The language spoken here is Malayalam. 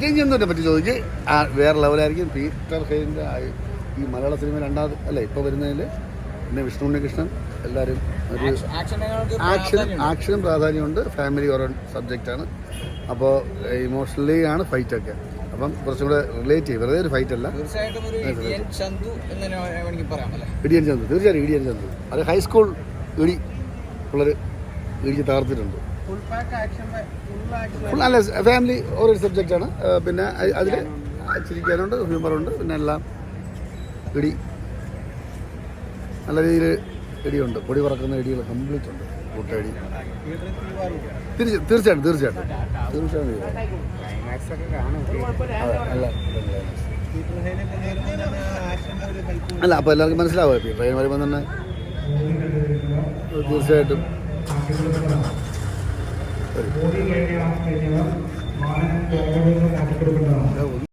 വിജയൻ ചന്ദ്രനെ പറ്റി ചോദിച്ച് ആ വേറെ ലെവലായിരിക്കും പീറ്റർ ഹെയിന്റെ ഈ മലയാള സിനിമ രണ്ടാമത് അല്ലേ ഇപ്പോൾ വരുന്നതിൽ പിന്നെ വിഷ്ണു ഉണ്ണികൃഷ്ണൻ എല്ലാവരും ഒരു ആക്ഷൻ ആക്ഷനും പ്രാധാന്യമുണ്ട്. ഫാമിലി ഓറൻ സബ്ജക്റ്റാണ്. അപ്പോൾ ഇമോഷണലി ആണ് ഫൈറ്റൊക്കെ. അപ്പം കുറച്ചും കൂടെ റിലേറ്റ് ചെയ്യും. വെറുതെ ഒരു ഫൈറ്റ് അല്ല? ഇടിയൻ ചന്തു. തീർച്ചയായും ഇടിയൻ ചന്തു. അത് ഹൈസ്കൂൾ ഇടി പിള്ളേർ ഇടിച്ച് തകർത്തിട്ടുണ്ട്. ഫുൾ പാക്ക് ആക്ഷൻ ഫുൾ അല്ല ഫാമിലി ഓരോ ആണ്. പിന്നെ അതിൽ ചിരിക്കാനുണ്ട് ഹ്യൂമറുണ്ട് പിന്നെ എല്ലാം ഇടി. നല്ല രീതിയിൽ ഇടിയുണ്ട്. പൊടി പറക്കുന്ന ഇടികൾ കംപ്ലീറ്റ് ഉണ്ട്. കൂട്ടടി. തീർച്ച തീർച്ചയായിട്ടും തീർച്ചയായിട്ടും. തീർച്ചയായിട്ടും അല്ല അപ്പോൾ എല്ലാവർക്കും മനസ്സിലാവുക ട്രെയിൻ വരുമ്പോൾ തന്നെ തീർച്ചയായിട്ടും. करें